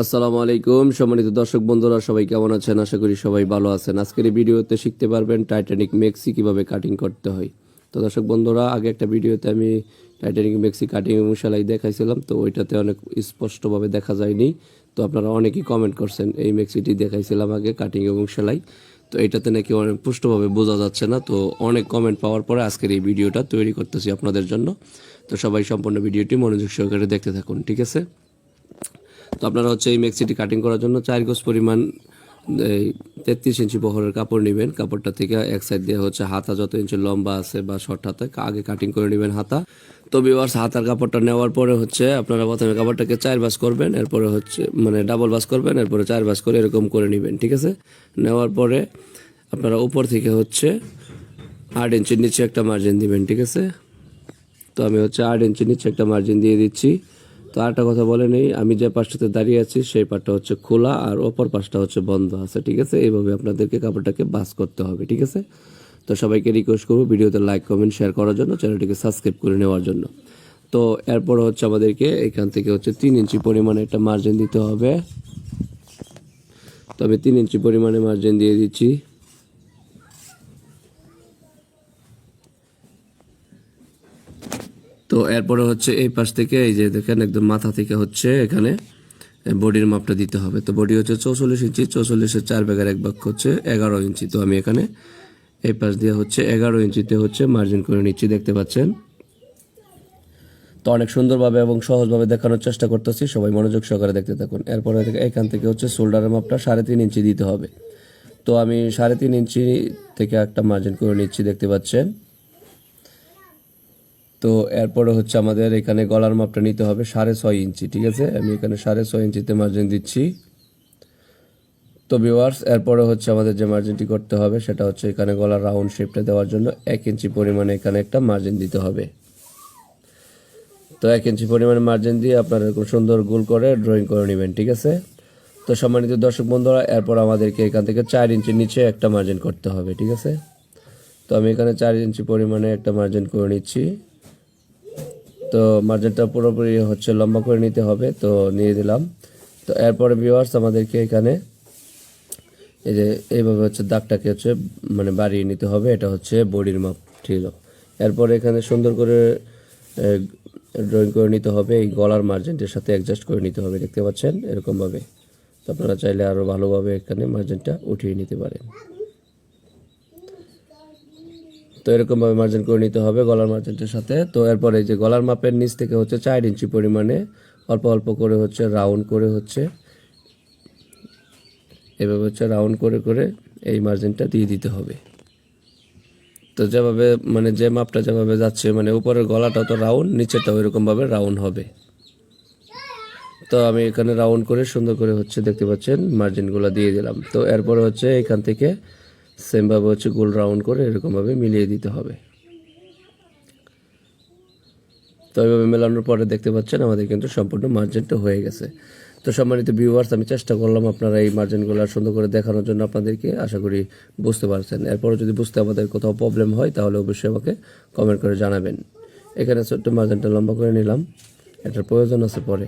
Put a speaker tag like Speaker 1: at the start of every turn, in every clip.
Speaker 1: আসসালামু আলাইকুম। সম্মানিত দর্শক বন্ধুরা, সবাই কেমন আছেন? আশা করি সবাই ভালো আছেন। আজকের এই ভিডিওতে শিখতে পারবেন টাইটানিক মেক্সি কীভাবে কাটিং করতে হয়। তো দর্শক বন্ধুরা, আগে একটা ভিডিওতে আমি টাইটানিক মেক্সি কাটিং এবং সেলাই দেখাইছিলাম, তো ওইটাতে অনেক স্পষ্টভাবে দেখা যায়নি। তো আপনারা অনেকেই কমেন্ট করছেন, এই মেক্সিটি দেখাইছিলাম আগে কাটিং এবং সেলাই। তো এটাতে নাকি অনেক পুষ্টভাবে বোঝা যাচ্ছে না, তো অনেক কমেন্ট পাওয়ার পরে আজকের এই ভিডিওটা তৈরি করতেছি আপনাদের জন্য। তো সবাই সম্পূর্ণ ভিডিওটি মনোযোগ সহকারে দেখতে থাকুন, ঠিক আছে? তো আপনারা হচ্ছে এই মেক্সিটি কাটিং করার জন্য চার গজ পরিমাণ, এই তেত্রিশ ইঞ্চি বহরের কাপড় নেবেন। কাপড়টা থেকে এক সাইড দিয়ে হচ্ছে হাতা যত ইঞ্চি লম্বা আছে বা শর্ট হাতে, আগে কাটিং করে নেবেন হাতা। তো বিভার্স হাতার কাপড়টা নেওয়ার পরে হচ্ছে আপনারা প্রথমে কাপড়টাকে চার বাস করবেন, এরপরে হচ্ছে মানে ডাবল বাস করবেন, এরপরে চার বাস করে এরকম করে নেবেন, ঠিক আছে? নেওয়ার পরে আপনারা উপর থেকে হচ্ছে আট ইঞ্চির নিচে একটা মার্জিন দিবেন, ঠিক আছে? তো আমি হচ্ছে আট ইঞ্চির নিচে একটা মার্জিন দিয়ে দিচ্ছি। তো আরেকটা কথা বলে নেই, আমি যে পাশটাতে দাঁড়িয়ে আছি সেই পাশটা হচ্ছে খোলা আর অপর পাশটা হচ্ছে বন্ধ আছে, ঠিক আছে? এইভাবে আপনাদেরকে কাপড়টাকে বাস করতে হবে, ঠিক আছে? তো সবাইকে রিকোয়েস্ট করব ভিডিওতে লাইক কমেন্ট শেয়ার করার জন্য, চ্যানেলটিকে সাবস্ক্রাইব করে নেওয়ার জন্য। তো এরপর হচ্ছে আমাদেরকে এখান থেকে হচ্ছে তিন ইঞ্চি পরিমাণে একটা মার্জিন দিতে হবে। তবে তিন ইঞ্চি পরিমাণে মার্জিন দিয়ে দিচ্ছি। তো এরপরে হচ্ছে এই পাশ থেকে, এই যে দেখেন, একদম মাথা থেকে হচ্ছে এখানে বডির মাপটা দিতে হবে। তো বডি হচ্ছে চৌচল্লিশ ইঞ্চি, চৌচল্লিশের চার ভাগের এক ভাগ হচ্ছে এগারো ইঞ্চি। তো আমি এখানে এই পাশ দিয়ে হচ্ছে এগারো ইঞ্চিতে হচ্ছে মার্জিন করে নিচ্ছি, দেখতে পাচ্ছেন? তো অনেক সুন্দরভাবে এবং সহজভাবে দেখানোর চেষ্টা করতেছি, সবাই মনোযোগ সহকারে দেখতে থাকুন। এরপরে এখান থেকে হচ্ছে শোল্ডারের মাপটা সাড়ে তিন ইঞ্চি দিতে হবে। তো আমি সাড়ে তিন ইঞ্চি থেকে একটা মার্জিন করে নিচ্ছি, দেখতে পাচ্ছেন? তো এরপরে হচ্ছে আমাদের এখানে গলার মাপটা নিতে হবে সাড়ে ছয় ইঞ্চি, ঠিক আছে? আমি এখানে সাড়ে ছয় ইঞ্চিতে মার্জিন দিচ্ছি। তো ভিওয়ার্স এরপরে হচ্ছে আমাদের যে মার্জিনটি করতে হবে সেটা হচ্ছে এখানে গলার রাউন্ড শেপটা দেওয়ার জন্য এক ইঞ্চি পরিমাণে এখানে একটা মার্জিন দিতে হবে। তো এক ইঞ্চি পরিমাণে মার্জিন দিয়ে আপনারা এরকম সুন্দর গোল করে ড্রয়িং করে নেবেন, ঠিক আছে? তো সম্মানিত দর্শক বন্ধুরা, এরপর আমাদেরকে এখান থেকে চার ইঞ্চির নিচে একটা মার্জিন করতে হবে, ঠিক আছে? তো আমি এখানে চার ইঞ্চি পরিমাণে একটা মার্জিন করে নিচ্ছি। তো মার্জিনটা পুরোপুরি হচ্ছে লম্বা করে নিতে হবে, তো নিয়ে দিলাম তো এরপরে ভিউয়ার্স আমাদেরকে এখানে এই যে এইভাবে হচ্ছে দাগটাকে হচ্ছে মানে বাড়িয়ে নিতে হবে, এটা হচ্ছে বডির মাপ ঠিক এরপরে এখানে সুন্দর করে ড্রয়িং করে নিতে হবে, এই গলার মার্জিনটার সাথে অ্যাডজাস্ট করে নিতে হবে, দেখতে পাচ্ছেন? এরকমভাবে। তো আপনারা চাইলে আরও ভালোভাবে এখানে মার্জিনটা উঠিয়ে নিতে পারেন। তো এরকমভাবে মার্জিন করে নিতে হবে গলার মার্জিনটার সাথে। তো এরপরে যে গলার মাপের নিচ থেকে হচ্ছে চার ইঞ্চি পরিমাণে অল্প অল্প করে হচ্ছে রাউন্ড করে হচ্ছে, এভাবে হচ্ছে রাউন্ড করে করে এই মার্জিনটা দিয়ে দিতে হবে। তো যেভাবে মানে যে মাপটা যেভাবে যাচ্ছে মানে উপরের গলাটা তো রাউন্ড নিচেটাও এরকমভাবে রাউন্ড হবে। তো আমি এখানে রাউন্ড করে সুন্দর করে হচ্ছে দেখতে পাচ্ছেন মার্জিনগুলো দিয়ে দিলাম। তো এরপরে হচ্ছে এখান থেকে সেমভাবে হচ্ছে গোল রাউন্ড করে এরকমভাবে মিলিয়ে দিতে হবে। তো এইভাবে মেলানোর পরে দেখতে পাচ্ছেন আমাদের কিন্তু সম্পূর্ণ মার্জিনটা হয়ে গেছে। তো সম্মানিত ভিউয়ার্স আমি চেষ্টা করলাম আপনারা এই মার্জিনগুলো সুন্দর করে দেখানোর জন্য আপনাদেরকে, আশা করি বুঝতে পারছেন। এরপরে যদি বুঝতে আমাদের কোথাও প্রবলেম হয়, তাহলে অবশ্যই আমাকে কমেন্ট করে জানাবেন। এখানে ছোট্ট মার্জিনটা লম্বা করে নিলাম। এটার প্রয়োজন আছে পরে।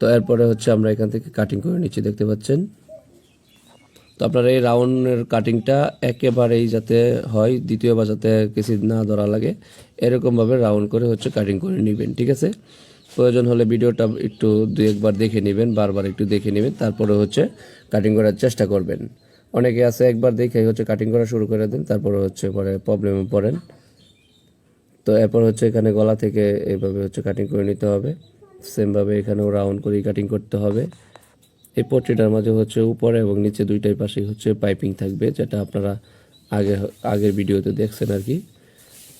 Speaker 1: তো এরপরে হচ্ছে আমরা এখান থেকে কাটিং করে নিচ্ছি, দেখতে পাচ্ছেন। তো আপনার এই রাউন্ডের কাটিংটা একেবারেই যাতে হয়, দ্বিতীয়বার যাতে কিছু না ধরা লাগে, এরকমভাবে রাউন্ড করে হচ্ছে কাটিং করে নেবেন, ঠিক আছে? প্রয়োজন হলে ভিডিওটা একটু দু একবার দেখে নেবেন, বারবার একটু দেখে নেবেন, তারপরে হচ্ছে কাটিং করার চেষ্টা করবেন। অনেকে আছে একবার দেখে হচ্ছে কাটিং করা শুরু করে দেন, তারপরে হচ্ছে পরে প্রবলেমে পড়েন। তো এরপর হচ্ছে এখানে গলা থেকে এইভাবে হচ্ছে কাটিং করে নিতে হবে। সেমভাবে এখানেও রাউন্ড করেই কাটিং করতে হবে। এই পট্টিটার মাঝে হচ্ছে উপরে এবং নিচে দুইটাই পাশেই হচ্ছে পাইপিং থাকবে, যেটা আপনারা আগে আগের ভিডিওতে দেখছেন আর কি।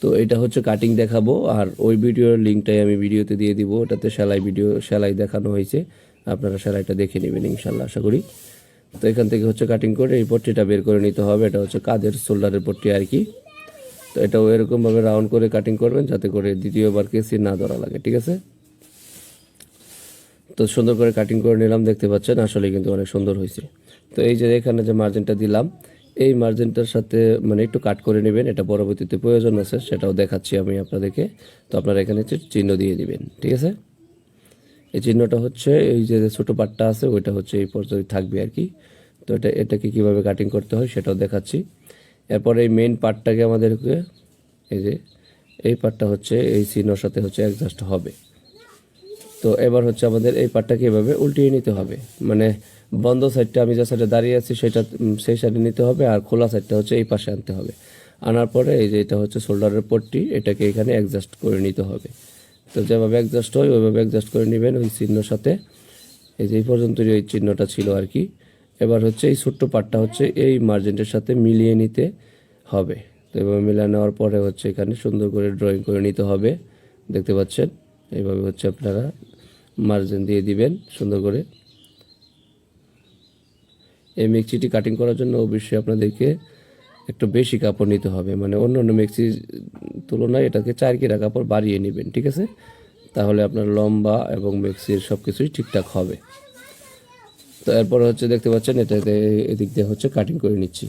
Speaker 1: তো এটা হচ্ছে কাটিং দেখাবো, আর ওই ভিডিওর লিঙ্কটাই আমি ভিডিওতে দিয়ে দিব, ওটাতে সেলাই ভিডিও, সেলাই দেখানো হয়েছে। আপনারা সেলাইটা দেখে নেবেন ইনশাল্লাহ, আশা করি। তো এখান থেকে হচ্ছে কাটিং করে এই পট্টিটা বের করে নিতে হবে, এটা হচ্ছে কাদের শোল্ডারের পট্টি আর কি। তো এটাও এরকমভাবে রাউন্ড করে কাটিং করবেন, যাতে করে দ্বিতীয়বার কেসি না ধরা লাগে, ঠিক আছে? তো সুন্দর করে কাটিং করে নিলাম, দেখতে পাচ্ছেন আসলে কিন্তু অনেক সুন্দর হয়েছে। তো এই যে এখানে যে মার্জিনটা দিলাম, এই মার্জিনটার সাথে মানে একটু কাট করে নেবেন, এটা পরবর্তীতে প্রয়োজন আছে, সেটাও দেখাচ্ছি আমি আপনাদেরকে। তো আপনারা এখানে চিহ্ন দিয়ে দিবেন, ঠিক আছে? এই চিহ্নটা হচ্ছে এই যে ছোটো পাটটা আছে, ওইটা হচ্ছে এই পর্যন্ত থাকবে আর কি। তো এটা, এটাকে কীভাবে কাটিং করতে হয় সেটাও দেখাচ্ছি। এরপরে এই মেইন পার্টটাকে আমাদেরকে, এই যে, এই পার্টটা হচ্ছে এই চিহ্নর সাথে হচ্ছে অ্যাডজাস্ট হবে। তো এবার হচ্ছে আমাদের এই পার্টটাকে এভাবে উল্টিয়ে নিতে হবে। মানে বন্ধ সাইডটা আমি যে সাইডে দাঁড়িয়ে আছি সেটা সেই সাইডে নিতে হবে আর খোলা সাইডটা হচ্ছে এই পাশে আনতে হবে। আনার পরে এই যে এটা হচ্ছে শোল্ডারের পট্টি, এটাকে এখানে অ্যাডজাস্ট করে নিতে হবে। তো যেভাবে অ্যাডজাস্ট হয়, ওইভাবে অ্যাডজাস্ট করে নেবেন ওই চিহ্নর সাথে। এই যে এই পর্যন্তই ওই চিহ্নটা ছিল আর কি। এবার হচ্ছে এই ছোট্ট পার্টটা হচ্ছে এই মার্জিনটার সাথে মিলিয়ে নিতে হবে। তো এভাবে মিলিয়ে নেওয়ার পরে হচ্ছে এখানে সুন্দর করে ড্রয়িং করে নিতে হবে। দেখতে পাচ্ছেন? এইভাবে হচ্ছে আপনারা মার্জিন দিয়ে দিবেন, সুন্দর করে। এই মিক্সিটি কাটিং করার জন্য অবশ্যই আপনাদেরকে একটু বেশি কাপড় নিতে হবে। মানে অন্য অন্য মিক্সির তুলনায় এটাকে চার কিরা কাপড় বাড়িয়ে নেবেন, ঠিক আছে? তাহলে আপনার লম্বা এবং মিক্সির সব কিছুই ঠিকঠাক হবে। তো এরপর হচ্ছে দেখতে পাচ্ছেন এটাতে এদিক দিয়ে হচ্ছে কাটিং করে নিচ্ছি।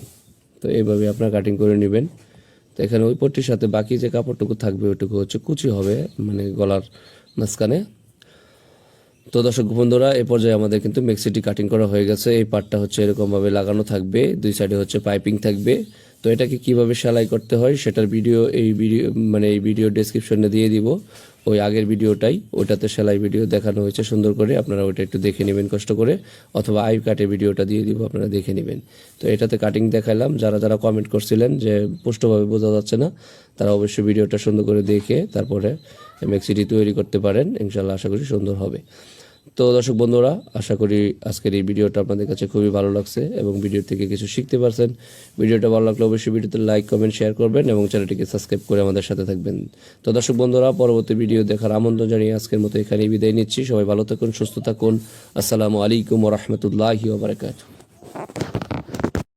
Speaker 1: তো এইভাবে আপনার কাটিং করে নেবেন। তো এখানে ওই পট্টির সাথে বাকি যে কাপড়টুকু থাকবে, ওইটুকু হচ্ছে কুচি হবে মানে গলার মাঝখানে। তো দর্শক বন্ধুরা এই পর্যায়ে আমাদের কিন্তু মেক্সিটি কাটিং করা হয়ে গেছে। এই পার্টটা হচ্ছে এরকমভাবে লাগানো থাকবে, দুই সাইডে হচ্ছে পাইপিং থাকবে। তো এটাকে কীভাবে সেলাই করতে হয় সেটার ভিডিও এই ভিডিও মানে এই ভিডিও ডেসক্রিপশনে দিয়ে দিব। ওই আগের ভিডিওটাই ওইটাতে সেলাই ভিডিও দেখানো হয়েছে সুন্দর করে, আপনারা ওইটা একটু দেখে নেবেন কষ্ট করে, অথবা আই কাটে ভিডিওটা দিয়ে দিব, আপনারা দেখে নেবেন। তো এটাতে কাটিং দেখালাম, যারা যারা কমেন্ট করছিলেন যে স্পষ্টভাবে বোঝা যাচ্ছে না তারা অবশ্যই ভিডিওটা সুন্দর করে দেখে তারপরে মেক্সিটি তৈরি করতে পারেন। ইনশাল্লাহ আশা করি সুন্দর হবে। তো দর্শক বন্ধুরা, আশা করি আজকের এই ভিডিওটা আপনাদের কাছে খুবই ভালো লাগছে এবং ভিডিও থেকে কিছু শিখতে পারছেন। ভিডিওটা ভালো লাগলে অবশ্যই ভিডিওতে লাইক কমেন্ট শেয়ার করবেন এবং চ্যানেলটিকে সাবস্ক্রাইব করে আমাদের সাথে থাকবেন। তো দর্শক বন্ধুরা, পরবর্তী ভিডিও দেখার আমন্ত্রণ জানিয়ে আজকের মতো এখানেই বিদায় নিচ্ছি। সবাই ভালো থাকুন, সুস্থ থাকুন। আসসালামু আলাইকুম রহমতুল্লাহি ওবরাকাতু